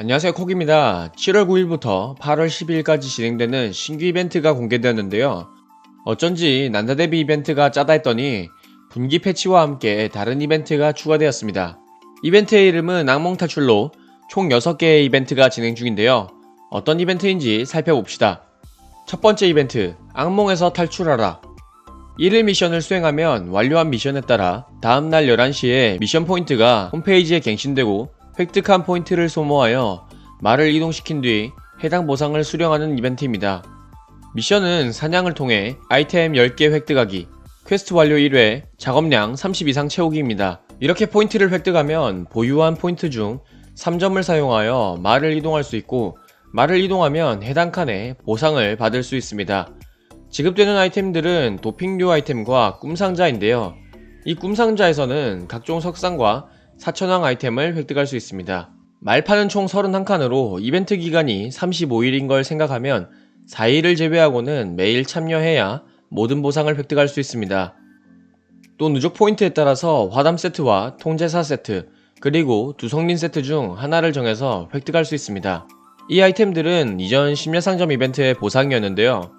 안녕하세요 콕입니다. 7월 9일부터 8월 10일까지 진행되는 신규 이벤트가 공개되었는데요. 어쩐지 난다 데뷔 이벤트가 짜다 했더니 분기 패치와 함께 다른 이벤트가 추가되었습니다. 이벤트의 이름은 악몽 탈출로 총 6개의 이벤트가 진행 중인데요. 어떤 이벤트인지 살펴봅시다. 첫 번째 이벤트, 악몽에서 탈출하라. 1일 미션을 수행하면 완료한 미션에 따라 다음날 11시에 미션 포인트가 홈페이지에 갱신되고 획득한 포인트를 소모하여 말을 이동시킨 뒤 해당 보상을 수령하는 이벤트입니다. 미션은 사냥을 통해 아이템 10개 획득하기, 퀘스트 완료 1회, 작업량 30 이상 채우기입니다. 이렇게 포인트를 획득하면 보유한 포인트 중 3점을 사용하여 말을 이동할 수 있고 말을 이동하면 해당 칸에 보상을 받을 수 있습니다. 지급되는 아이템들은 도핑류 아이템과 꿈상자인데요. 이 꿈상자에서는 각종 석상과 사천왕 아이템을 획득할 수 있습니다. 말판은 총 31칸으로 이벤트 기간이 35일인 걸 생각하면 4일을 제외하고는 매일 참여해야 모든 보상을 획득할 수 있습니다. 또 누적 포인트에 따라서 화담 세트와 통제사 세트, 그리고 두성린 세트 중 하나를 정해서 획득할 수 있습니다. 이 아이템들은 이전 심야상점 이벤트의 보상이었는데요.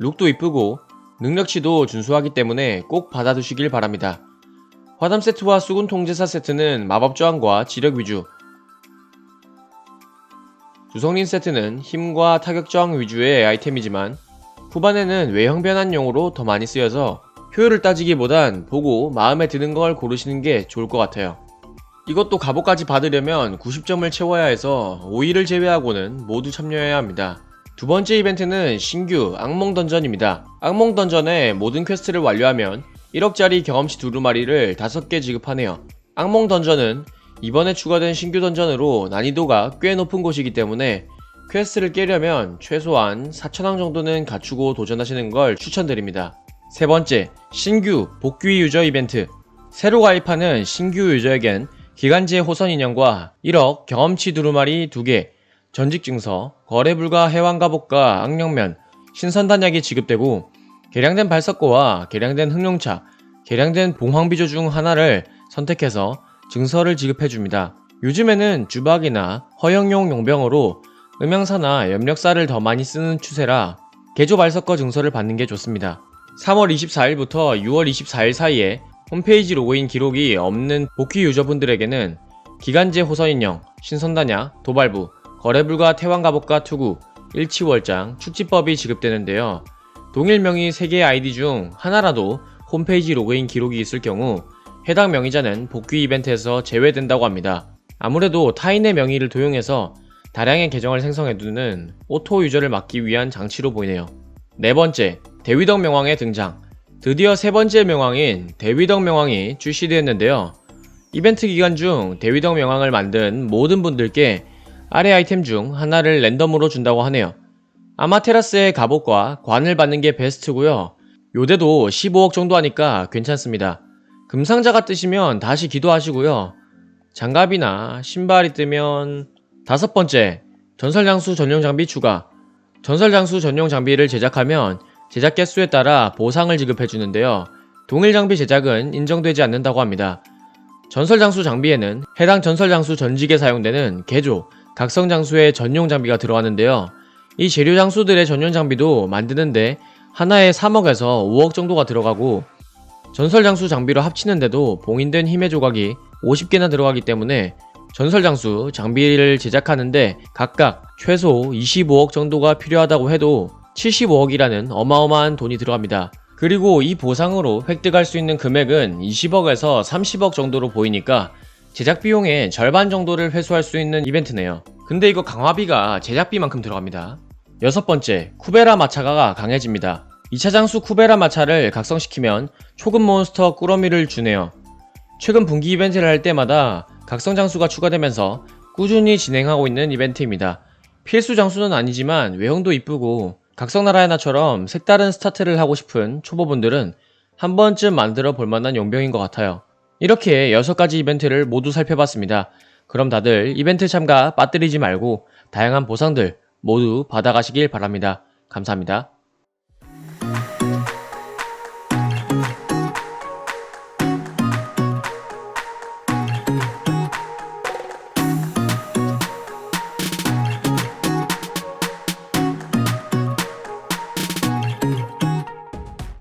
룩도 이쁘고 능력치도 준수하기 때문에 꼭 받아두시길 바랍니다. 화담 세트와 수군 통제사 세트는 마법 저항과 지력 위주, 두성린 세트는 힘과 타격 저항 위주의 아이템이지만 후반에는 외형 변환용으로 더 많이 쓰여서 효율을 따지기보단 보고 마음에 드는 걸 고르시는 게 좋을 것 같아요. 이것도 갑옷까지 받으려면 90점을 채워야 해서 5일을 제외하고는 모두 참여해야 합니다. 두 번째 이벤트는 신규 악몽 던전입니다. 악몽 던전의 모든 퀘스트를 완료하면 1억짜리 경험치 두루마리를 5개 지급하네요. 악몽 던전은 이번에 추가된 신규 던전으로 난이도가 꽤 높은 곳이기 때문에 퀘스트를 깨려면 최소한 4천왕 정도는 갖추고 도전하시는 걸 추천드립니다. 세 번째, 신규 복귀 유저 이벤트. 새로 가입하는 신규 유저에겐 기간제 호선 인형과 1억 경험치 두루마리 2개, 전직 증서, 거래 불가 해왕 갑옷과 악령면, 신선 단약이 지급되고 개량된 발석고와 개량된 흑룡차, 개량된 봉황비조 중 하나를 선택해서 증서를 지급해줍니다. 요즘에는 주박이나 허영용 용병으로 음영사나 염력사를 더 많이 쓰는 추세라 개조 발석거 증서를 받는 게 좋습니다. 3월 24일부터 6월 24일 사이에 홈페이지 로그인 기록이 없는 복귀 유저분들에게는 기간제 호선인형, 신선단약, 도발부, 거래불가 태왕갑옷과 투구, 일치월장, 축지법이 지급되는데요. 동일 명의 3개의 아이디 중 하나라도 홈페이지 로그인 기록이 있을 경우 해당 명의자는 복귀 이벤트에서 제외된다고 합니다. 아무래도 타인의 명의를 도용해서 다량의 계정을 생성해두는 오토 유저를 막기 위한 장치로 보이네요. 네 번째, 대위덕 명왕의 등장. 드디어 세 번째 명왕인 대위덕 명왕이 출시되었는데요. 이벤트 기간 중 대위덕 명왕을 만든 모든 분들께 아래 아이템 중 하나를 랜덤으로 준다고 하네요. 아마테라스의 갑옷과 관을 받는 게 베스트고요. 요대도 15억 정도 하니까 괜찮습니다. 금상자가 뜨시면 다시 기도하시고요. 장갑이나 신발이 뜨면 다섯 번째 전설장수 전용 장비 추가. 전설장수 전용 장비를 제작하면 제작 개수에 따라 보상을 지급해 주는데요. 동일 장비 제작은 인정되지 않는다고 합니다. 전설장수 장비에는 해당 전설장수 전직에 사용되는 개조, 각성장수의 전용 장비가 들어가는데요. 이 재료 장수들의 전용 장비도 만드는데 하나에 3억에서 5억 정도가 들어가고 전설 장수 장비로 합치는데도 봉인된 힘의 조각이 50개나 들어가기 때문에 전설 장수 장비를 제작하는데 각각 최소 25억 정도가 필요하다고 해도 75억이라는 어마어마한 돈이 들어갑니다. 그리고 이 보상으로 획득할 수 있는 금액은 20억에서 30억 정도로 보이니까 제작 비용의 절반 정도를 회수할 수 있는 이벤트네요. 근데 이거 강화비가 제작비만큼 들어갑니다. 여섯 번째, 쿠베라 마차가 강해집니다. 2차 장수 쿠베라 마차를 각성시키면 초급 몬스터 꾸러미를 주네요. 최근 분기 이벤트를 할 때마다 각성 장수가 추가되면서 꾸준히 진행하고 있는 이벤트입니다. 필수 장수는 아니지만 외형도 이쁘고 각성 나라의 나처럼 색다른 스타트를 하고 싶은 초보분들은 한 번쯤 만들어 볼 만한 용병인 것 같아요. 이렇게 6가지 이벤트를 모두 살펴봤습니다. 그럼 다들 이벤트 참가 빠뜨리지 말고 다양한 보상들 모두 받아가시길 바랍니다. 감사합니다.